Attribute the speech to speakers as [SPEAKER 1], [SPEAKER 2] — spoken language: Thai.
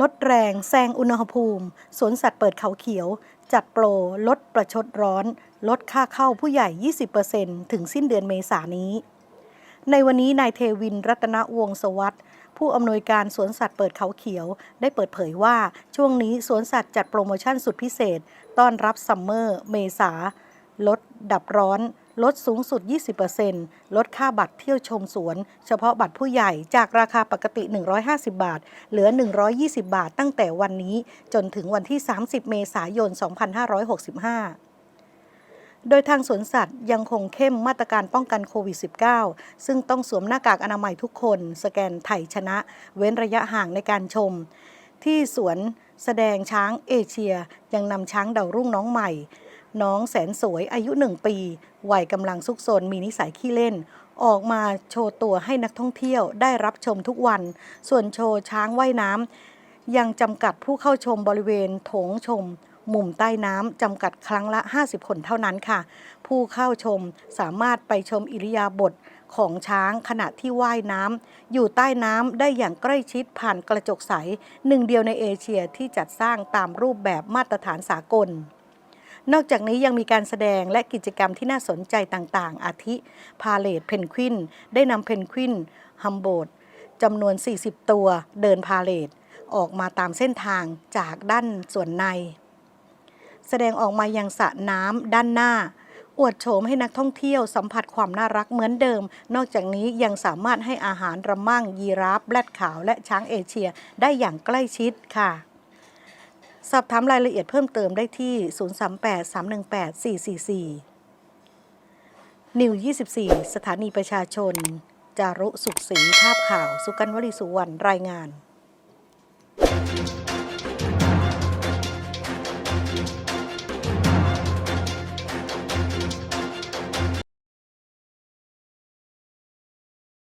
[SPEAKER 1] ลดแรงแซงอุณหภูมิ สวนสัตว์เปิดเขาเขียว จัดโปร ลดประชดร้อน ลดค่าเข้าผู้ใหญ่ 20%ถึงสิ้นเดือนเมษายนนี้ ในวันนี้นายเทวินรัตนวงศ์สวัสดผู้อำนวยการสวนสัตว์เปิดเขาเขียว ได้เปิดเผยว่าช่วงนี้สวนสัตว์จัดโปรโมชั่นสุดพิเศษ ต้อนรับซัมเมอร์ เมษา ลดดับร้อน ลดสูงสุด 20%ลดค่าบัตรเที่ยวชมสวน เฉพาะบัตรผู้ใหญ่จากราคาปกติ 150 บาท เหลือ 120 บาทตั้งแต่วันนี้จนถึงวันที่ 30 เมษายน 2565โดยทางสวนสัตว์ยังคงเข้มมาตรการป้องกันโควิด -19 ซึ่งต้องสวมหน้ากากอนามัยทุกคน สแกนไถ่ชนะ เว้นระยะห่างในการชม ที่สวนแสดงช้างเอเชียยังนำช้างเดารุ่งน้องใหม่ น้องแสนสวยอายุหนึ่งปีวัยกำลังซุกซนมีนิสัยขี้เล่น ออกมาโชว์ตัวให้นักท่องเที่ยวได้รับชมทุกวัน ส่วนโชว์ช้างว่ายน้ำยังจำกัดผู้เข้าชมบริเวณโถงชม มุมใต้น้ำจำกัดครั้งละ 50 คนเท่านั้นค่ะ ผู้เข้าชมสามารถไปชมอิริยาบถของช้างขณะที่ว่ายน้ำอยู่ใต้น้ำได้อย่างใกล้ชิดผ่านกระจกใส หนึ่งเดียวในเอเชียที่จัดสร้างตามรูปแบบมาตรฐานสากล นอกจากนี้ยังมีการแสดงและกิจกรรมที่น่าสนใจต่างๆ อาทิพาเลตเพนกวิน ได้นำเพนกวินฮัมโบดจำนวน 40 ตัวเดินพาเลตออกมาตามเส้นทางจากด้านส่วนใน แสดงออกมายังสระน้ำด้านหน้า อวดโฉมให้นักท่องเที่ยวสัมผัสความน่ารักเหมือนเดิม นอกจากนี้ยังสามารถให้อาหารระมั่งยีราฟแรดขาวและช้างเอเชียได้อย่างใกล้ชิดค่ะ สอบถามรายละเอียดเพิ่มเติมได้ที่ 038-318-444 นิว 24 สถานีประชาชน จารุสุขศรีภาพข่าว สุกันวลีสุวรรณ รายงาน